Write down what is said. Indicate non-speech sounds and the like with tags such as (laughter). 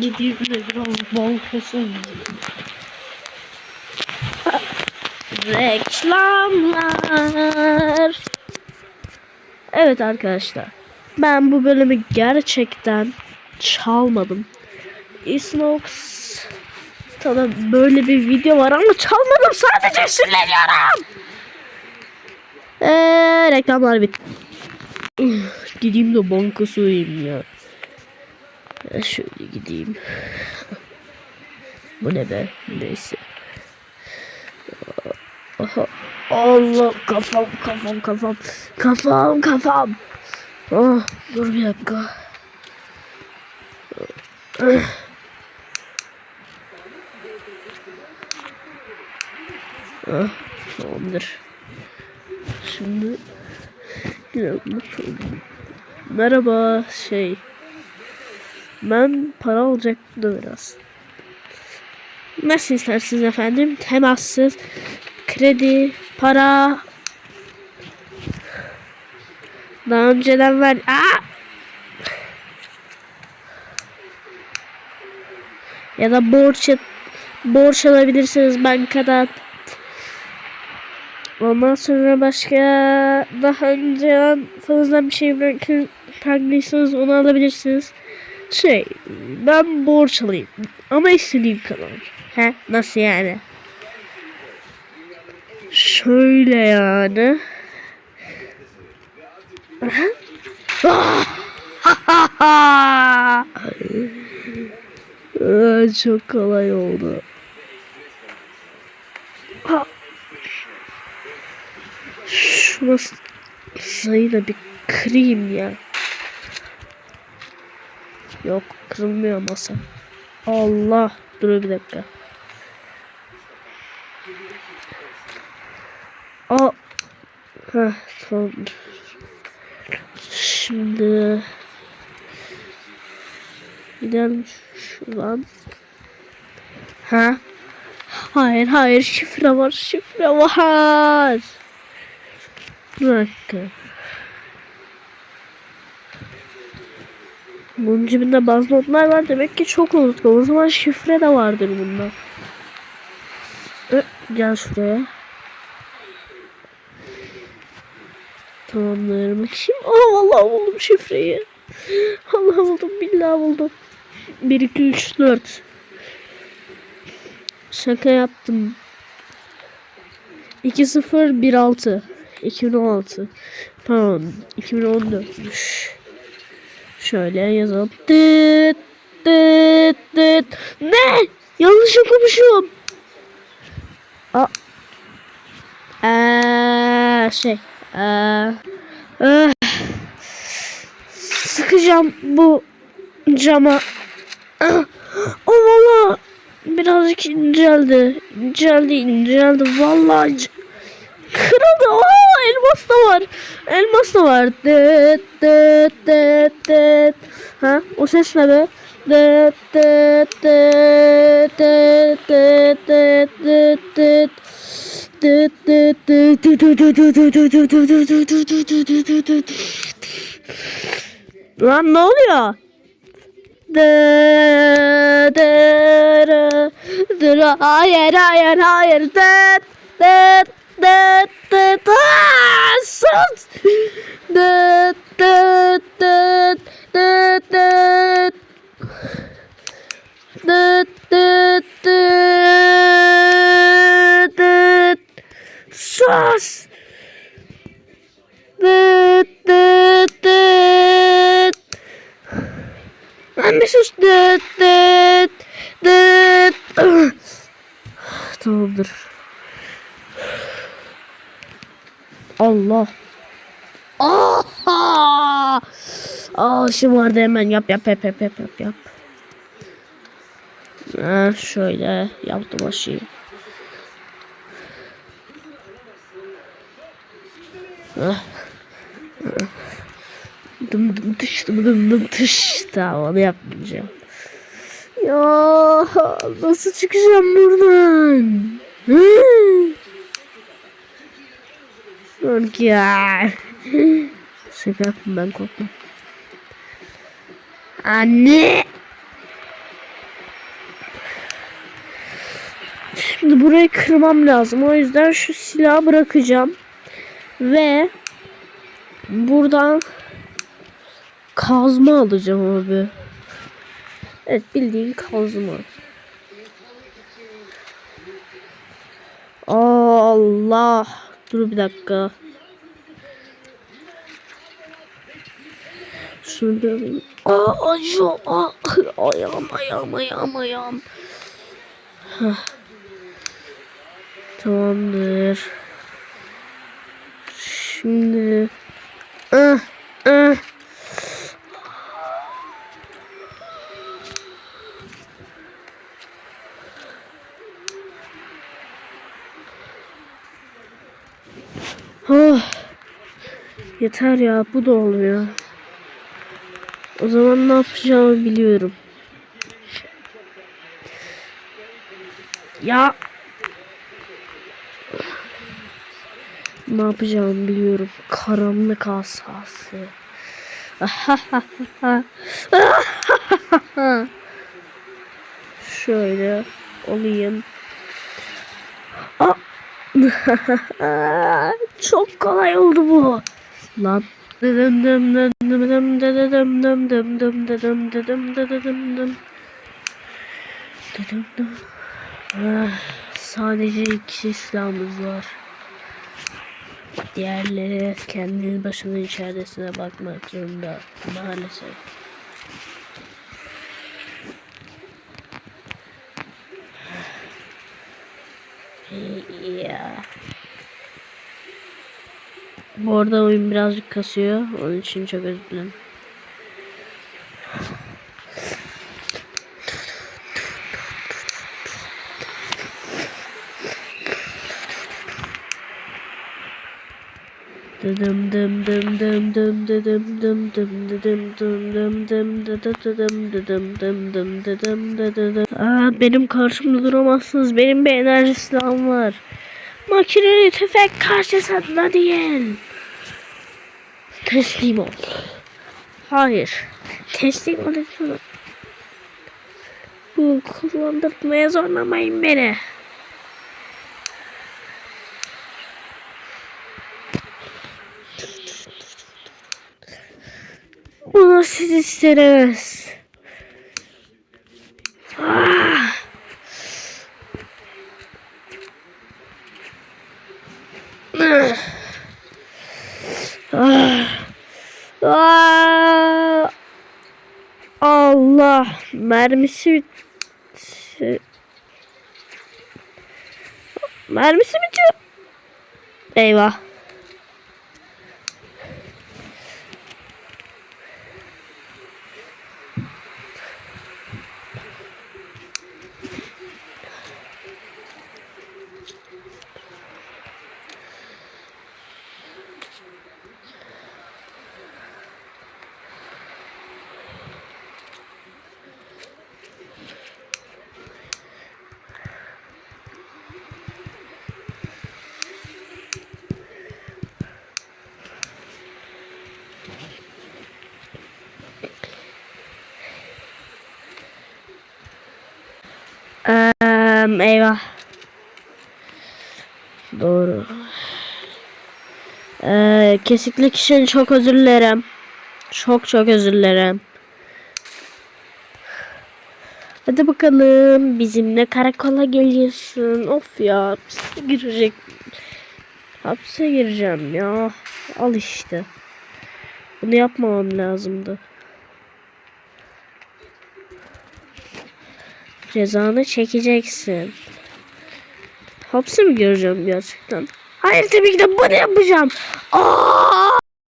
Gideyim de biraz bankası Reklamlar. Evet arkadaşlar. Ben bu bölümü gerçekten çalmadım. Isnox Tabii böyle bir video var ama çalmadım sadece sinirleniyorum. Eee reklamlar bitti. Gideyim de banka soyayım ya. Ya Şöyle gideyim. Bu ne be? Neyse. Aha. Allah kafam kafam kafam. Kafam kafam. Ah, dur bir dakika. Ah. Ah, tamamdır. Şimdi gidelim. Merhaba şey. Ben para alacaktım da biraz. Nasıl istersiniz efendim? Temassız, kredi, para. Daha önceden ver. Aa! Ya da borç borç alabilirsiniz bankadan. Ondan sonra başka daha önce fazla bir şey bırakın bıraktıysanız onu alabilirsiniz. Şey ben borç alayım ama istediğim kadar. He nasıl yani? Şöyle yani. Çok kolay oldu. Şurası sayı da bir kırayım ya. Yok kırılmıyor masa. Allah. Dur bir dakika. Aa. Heh tamam. Şimdi gidelim şuradan. Ha? Hayır hayır şifre var şifre var. Bir dakika. Bunun cebinde bazı notlar var. Demek ki çok unuttum. O zaman şifre de vardır bunda. Gel şuraya. Tamamdır. Bakayım. Aa vallahi buldum şifreyi. Allah buldum. Billahi buldum. 1, 2, 3, 4. Şaka yaptım. 2, 0, 1, 6. 2016. Pardon. 2014'müş. Şöyle yazalım. Tıt tıt tıt. Ne? Yanlış okumuşum. Aa. Ee, şey. Ee, eh. Sıkacağım bu cama. O valla birazcık inceldi. İnceldi, inceldi. İnce- kırıldı. Oo, elmas da var. Elmas da var. Dıt dıt dıt dıt. Ha? O ses ne be? Dıt dıt dıt dıt dıt dıt dıt dıt. Dıt dıt dıt dıt dıt dıt dıt dıt dıt dıt dıt dıt dıt dıt dıt dıt dıt. Lan ne oluyor? Dı dı dı dı hayır hayır hayır dıt dıt dıt dıt Aa, sus dıt dıt dıt dıt dıt dıt dıt dıt dıt sus dıt dıt dıt Lan bir sus. Dıt dıt dıt Tamamdır Allah Aha! Aa şu vardı hemen yap yap yap yap yap yap yap. Ha, şöyle yaptım aşıyı. Dım dım tış dım dım dım tış. Tamam onu yapmayacağım. Ya nasıl çıkacağım buradan? Hı? Korkuyor. Şaka yaptım ben korktum. Anne. Şimdi burayı kırmam lazım. O yüzden şu silahı bırakacağım. Ve buradan kazma alacağım abi. Evet bildiğin kazma. Allah. Dur bir dakika. Şunu bir alayım. Aa acıyor. Aa, ayağım ayağım ayağım ayağım. Heh. Tamamdır. Şimdi ah, ah. Oh. Yeter ya bu da olmuyor. O zaman ne yapacağımı biliyorum. Ya. Ne yapacağımı biliyorum. Karanlık asası. (laughs) Şöyle olayım. Aa. Çok kolay oldu bu. Lan. Ah, Sadece iki silahımız var. Diğerleri kendi başının içerisine bakmak zorunda maalesef. Bu arada oyun birazcık kasıyor. Onun için çok özür dilerim. Aa, benim karşımda duramazsınız. Benim bir enerji silahım var. Makineli tüfek karşısında değil. Teslim ol. Hayır. Teslim ol. Bu kullandırmaya zorlamayın beni. Bunu siz isteriz. Ah! Ah! Ah! Ah! Allah mermisi bitti. Mermisi bitiyor. Eyvah. Eyvah. Doğru. Eee kesiklik için çok özür dilerim. Çok çok özür dilerim. Hadi bakalım bizimle karakola geliyorsun. Of ya hapse girecek. Hapse gireceğim ya. Al işte. Bunu yapmamam lazımdı. Cezanı çekeceksin. Hapse mi gireceğim gerçekten? Hayır tabii ki de bunu yapacağım. Aa!